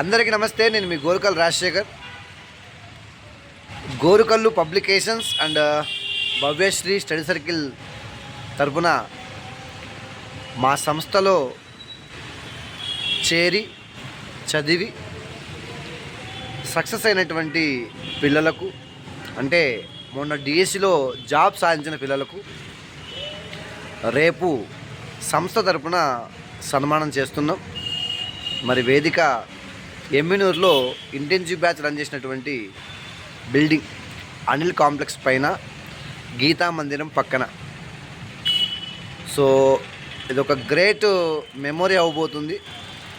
అందరికీ నమస్తే నేను మీ Gorukal Rajasekhar. Gorukallu publications and uh, Bhavyasri study circle తరపున మా సంస్థలో చేరి చదివి సక్సెస్ అయినటువంటి పిల్లలకు అంటే మొన్న డిఎస్సిలో జాబ్ సాధించిన పిల్లలకు రేపు సంస్థ తరపున సన్మానం చేస్తున్నాం. మరి వేదిక ఎమ్మినూరులో ఇంటెన్సివ్ బ్యాచ్ రన్ చేసినటువంటి బిల్డింగ్ అనిల్ కాంప్లెక్స్ పైన గీతా మందిరం పక్కన. సో ఇది ఒక గ్రేట్ మెమొరీ అవ్వబోతుంది.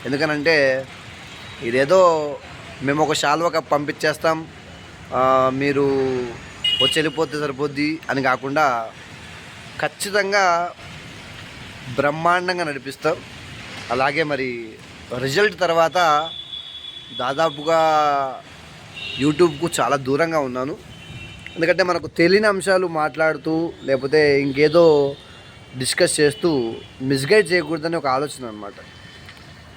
ఎందుకనంటే ఇదేదో మేము ఒక శాల్వ కప్ పంపించేస్తాం. మీరు వచ్చి వెళ్ళిపోతే సరిపోద్ది అని కాకుండా ఖచ్చితంగా బ్రహ్మాండంగా నడిపిస్తాం. అలాగే మరి రిజల్ట్ తర్వాత దాదాపుగా యూట్యూబ్కు చాలా దూరంగా ఉన్నాను. ఎందుకంటే మనకు తెలియని అంశాలు మాట్లాడుతూ లేకపోతే ఇంకేదో డిస్కస్ చేస్తూ మిస్గైడ్ చేయకూడదని ఒక ఆలోచన అనమాట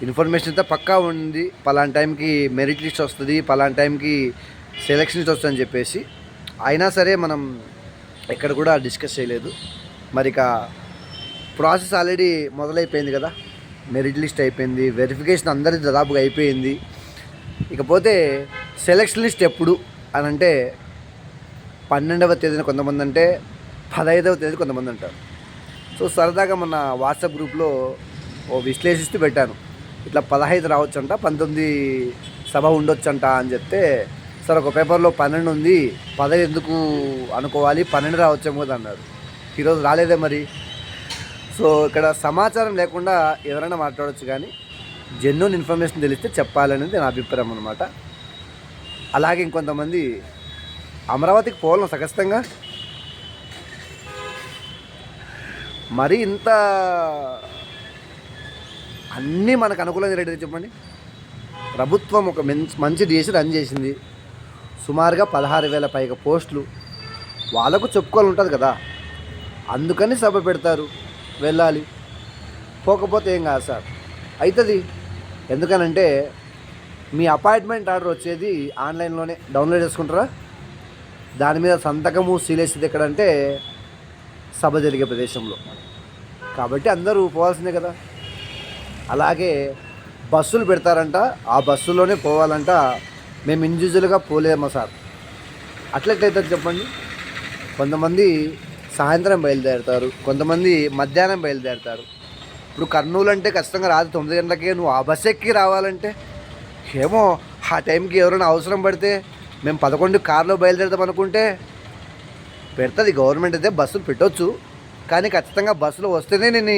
ఇన్ఫర్మేషన్ అంతా పక్కా ఉంది. పలానా టైంకి మెరిట్ లిస్ట్ వస్తుంది పలానా టైంకి సెలెక్షన్ లిస్ట్ వస్తుందని చెప్పేసి. అయినా సరే మనం ఎక్కడ కూడా డిస్కస్ చేయలేదు. మరి ఇక ప్రాసెస్ ఆల్రెడీ మొదలైపోయింది కదా. మెరిట్ లిస్ట్ అయిపోయింది వెరిఫికేషన్ అందరిది దాదాపుగా అయిపోయింది. ఇకపోతే సెలక్షన్ లిస్ట్ ఎప్పుడు అని అంటే పన్నెండవ తేదీన కొంతమంది అంటే పదహైదవ తేదీ కొంతమంది అంటారు. సో సరదాగా మన వాట్సాప్ గ్రూప్లో ఓ విశ్లేషిస్తూ పెట్టాను. ఇట్లా పదహైదు రావచ్చంట పంతొమ్మిది సభ ఉండొచ్చంట అని చెప్తే సార్ ఒక పేపర్లో పన్నెండు ఉంది పదహైదు ఎందుకు అనుకోవాలి పన్నెండు రావచ్చేమో కదా అన్నారు. ఈరోజు రాలేదే మరి? సో ఇక్కడ సమాచారం లేకుండా ఎవరైనా మాట్లాడవచ్చు కానీ జెన్యున్ ఇన్ఫర్మేషన్ తెలిస్తే చెప్పాలనేది నా అభిప్రాయం అనమాట అలాగే ఇంకొంతమంది అమరావతికి పోవాలను సఖచ్చితంగా మరి ఇంత అన్నీ మనకు అనుకూలంగా రేటు చెప్పండి. ప్రభుత్వం ఒక మంచి మంచి రన్ చేసింది. సుమారుగా పదహారు వేల పైగా పోస్టులు వాళ్ళకు చెప్పుకోవాలి ఉంటుంది కదా. అందుకని సభ పెడతారు వెళ్ళాలి. పోకపోతే ఏం కాదు సార్. అవుతుంది ఎందుకనంటే మీ అపాయింట్మెంట్ ఆర్డర్ వచ్చేది ఆన్లైన్లోనే డౌన్లోడ్ చేసుకుంటారా? దాని మీద సంతకము సీలేసింది ఎక్కడంటే సభ జరిగే ప్రదేశంలో. కాబట్టి అందరూ పోవాల్సిందే కదా. అలాగే బస్సులు పెడతారంట. ఆ బస్సులోనే పోవాలంట. మేము ఇండివిజువల్గా పోలేమా సార్. అట్లెట్లయితే చెప్పండి? కొంతమంది సాయంత్రం బయలుదేరుతారు. కొంతమంది మధ్యాహ్నం బయలుదేరుతారు. ఇప్పుడు కర్నూలు అంటే ఖచ్చితంగా రాత్రి తొమ్మిది గంటలకే నువ్వు ఆ బస్ ఎక్కి రావాలంటే ఏమో ఆ టైంకి ఎవరైనా అవసరం పడితే మేము పదకొండు కార్లో బయలుదేరుతాం అనుకుంటే పెడుతుంది గవర్నమెంట్ అయితే బస్సులు పెట్టొచ్చు. కానీ ఖచ్చితంగా బస్సులో వస్తేనే నేను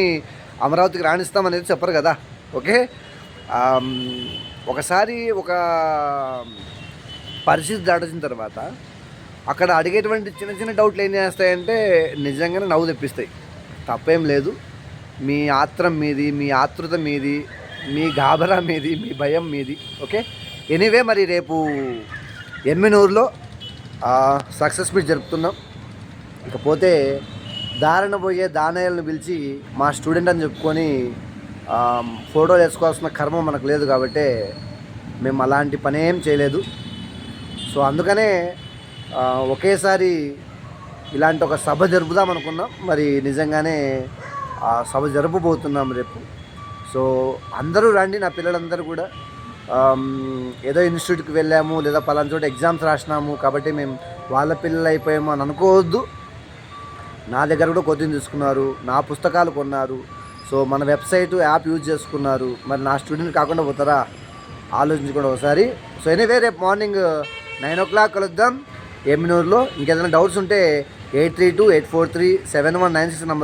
అమరావతికి రాణిస్తాం అనేది చెప్పరు కదా. ఓకే? ఒకసారి ఒక పరిస్థితి దాటిన తర్వాత అక్కడ అడిగేటువంటి చిన్న చిన్న డౌట్లు ఏం చేస్తాయంటే నిజంగానే నవ్వు తెప్పిస్తాయి. తప్పేం లేదు. మీ ఆత్రం మీది మీ ఆతృత మీది మీ గాబరా మీది మీ భయం మీది ఓకే? ఎనీవే మరి రేపు ఎమ్మినూరులో సక్సెస్ మీట్ జరుపుతున్నాం. ఇకపోతే దారిన పోయే దానయ్యలను పిలిచి మా స్టూడెంట్ అని చెప్పుకొని ఫోటోలు వేసుకోవాల్సిన కర్మ మనకు లేదు కాబట్టి మేము అలాంటి పని ఏం చేయలేదు. సో అందుకనే ఒకేసారి ఇలాంటి ఒక సభ జరుపుదాం అనుకున్నాం. మరి నిజంగానే ఆ సభ జరపబోతున్నాం రేపు. సో అందరూ రండి నా పిల్లలందరూ కూడా. ఏదో ఇన్స్టిట్యూట్కి వెళ్ళాము లేదా పలానా చోట ఎగ్జామ్స్ రాసినాము కాబట్టి మేము వాళ్ళ పిల్లలు అయిపోయాము అని అనుకోవద్దు. నా దగ్గర కూడా కొద్దిని తీసుకున్నారు నా పుస్తకాలు కొన్నారు. సో మన వెబ్సైట్ యాప్ యూజ్ చేసుకున్నారు. మరి నా స్టూడెంట్ కాకుండా పోతారా? ఆలోచించుకోండి ఒకసారి. సో ఎనీవే రేపు మార్నింగ్ నైన్ ఓ క్లాక్ కలుద్దాం. ఎమ్మినూరులో ఇంకేదైనా డౌట్స్ ఉంటే eight three two eight four three seven one nine six number